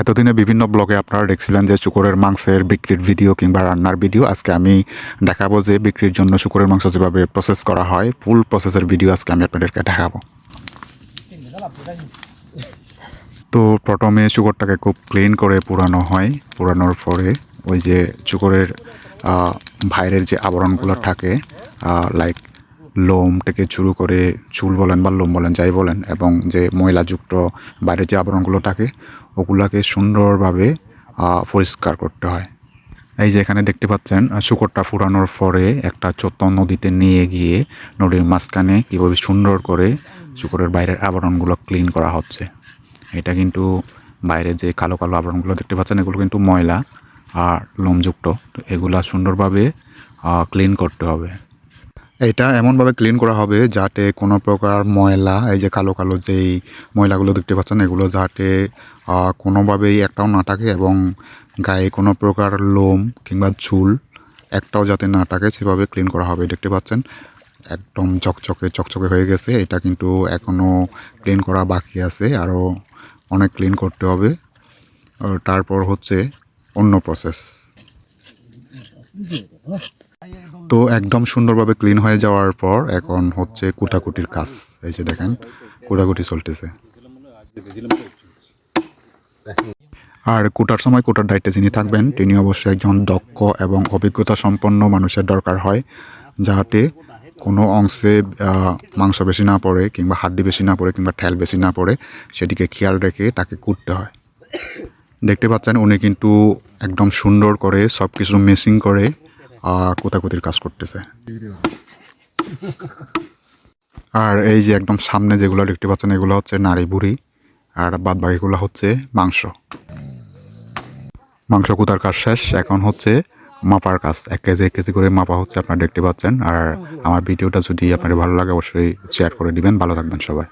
এতদিনে বিভিন্ন ব্লগে আপনারা দেখছিলেন যে শুকরের মাংসের বিক্রির ভিডিও কিংবা রান্নার ভিডিও। আজকে আমি দেখাবো যে বিক্রির জন্য শুকরের মাংস যেভাবে প্রসেস করা হয় ফুল প্রসেসের ভিডিও আজকে আমি আপনাদেরকে দেখাবো। তো প্রথমে শুকরটাকে খুব ক্লিন করে পুরানো হয়। পুরানোর পরে ওই যে শুকরের বাইরের যে আবরণগুলো থাকে লাইক লোম থেকে শুরু করে চুল বলেন বা লোম বলেন, যাই বলেন, এবং যে ময়লাযুক্ত বাইরের যে আবরণগুলো থাকে ওগুলাকে সুন্দরভাবে পরিষ্কার করতে হয়। এই যে এখানে দেখতে পাচ্ছেন শুকরটা ফুরানোর পরে একটা ছোট্ট নদীতে নিয়ে গিয়ে নদীর মাঝখানে কীভাবে সুন্দর করে শুকরের বাইরের আবরণগুলো ক্লিন করা হচ্ছে। এটা কিন্তু বাইরে যে কালো কালো আবরণগুলো দেখতে পাচ্ছেন, এগুলো কিন্তু ময়লা আর লোমযুক্ত। তো এগুলা সুন্দরভাবে ক্লিন করতে হবে। এটা এমনভাবে ক্লিন করা হবে যাতে কোনো প্রকার ময়লা, এই যে কালো কালো যেই ময়লাগুলো দেখতে পাচ্ছেন, এগুলো যাতে কোনোভাবেই একটাও না থাকে এবং গায়ে কোনো প্রকার লোম কিংবা চুল একটাও যাতে না থাকে, সেভাবে ক্লিন করা হবে, দেখতে পাচ্ছেন? একদম চকচকে চকচকে হয়ে গেছে, এটা কিন্তু এখনও ক্লিন করা বাকি আছে, আরও অনেক ক্লিন করতে হবে। তারপর হচ্ছে অন্য প্রসেস তো একদম সুন্দরভাবে ক্লিন হয়ে যাওয়ার পর এখন হচ্ছে কুটাকুটির কাজ। এই যে দেখেন, কুটাকুটি চলতেছে। আর কুটার সময় কুটার দায়িত্বে যিনি থাকবেন, তিনি অবশ্যই একজন দক্ষ এবং অভিজ্ঞতা সম্পন্ন মানুষের দরকার হয় যাতে কোনো অংশে মাংস বেশি না পড়ে কিংবা হাড্ডি বেশি না পড়ে কিংবা ঠ্যাল বেশি না পড়ে সেদিকে খেয়াল রেখে তাকে কুটতে হয়। দেখতে পাচ্ছেন, উনি কিন্তু একদম সুন্দর করে সব কিছু মেসিং করে আহ, কোতাকুতির কাজ করতেছে। আর এই যে একদম সামনে যেগুলো দেখতে পাচ্ছেন এগুলো হচ্ছে নাড়ি বুড়ি আর বাদ বাকিগুলো হচ্ছে মাংস। মাংস কুতার কাজ শেষ এখন হচ্ছে মাপার কাজ। এক কেজি এক কেজি করে মাপা হচ্ছে আপনারা দেখতে পাচ্ছেন। আর আমার ভিডিওটা যদি আপনাদের ভালো লাগে অবশ্যই শেয়ার করে দিবেন। ভালো থাকবেন সবাই।